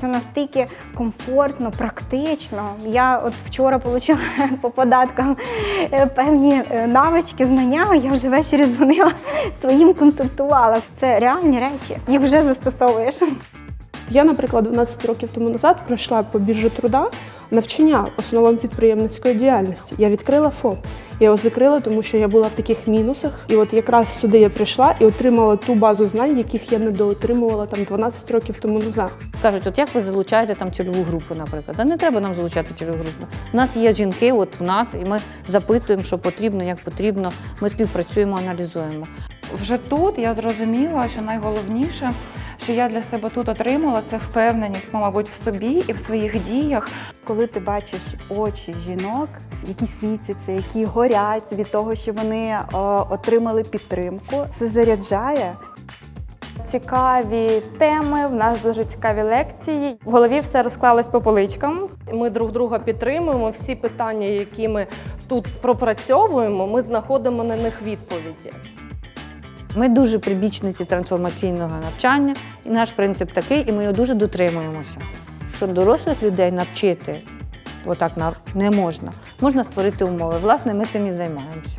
Це настільки комфортно, практично. Я от вчора отримала по податкам е, певні е, навички, знання. Я вже ввечері дзвонила своїм консультувала. Це реальні речі, їх вже застосовуєш. Я, наприклад, 12 років тому назад пройшла по біржі труда навчання основам підприємницької діяльності. Я відкрила ФОП. Я його закрила, тому що я була в таких мінусах. І от якраз сюди я прийшла і отримала ту базу знань, яких я не доотримувала там 12 років тому назад. Кажуть, от як ви залучаєте там цільову групу, наприклад. А не треба нам залучати цільову групу. У нас є жінки, от в нас, і ми запитуємо, що потрібно, як потрібно. Ми співпрацюємо, аналізуємо. Вже тут я зрозуміла, що найголовніше, що я для себе тут отримала, це впевненість, мабуть, в собі і в своїх діях. Коли ти бачиш очі жінок, які світяться, які горять від того, що вони о, отримали підтримку, це заряджає. Цікаві теми, в нас дуже цікаві лекції. В голові все розклалось по поличкам. Ми друг друга підтримуємо. Всі питання, які ми тут пропрацьовуємо, ми знаходимо на них відповіді. Ми дуже прибічниці трансформаційного навчання, і наш принцип такий, і ми його дуже дотримуємося. Що дорослих людей навчити отак не можна. Можна створити умови. Власне, ми цим і займаємося.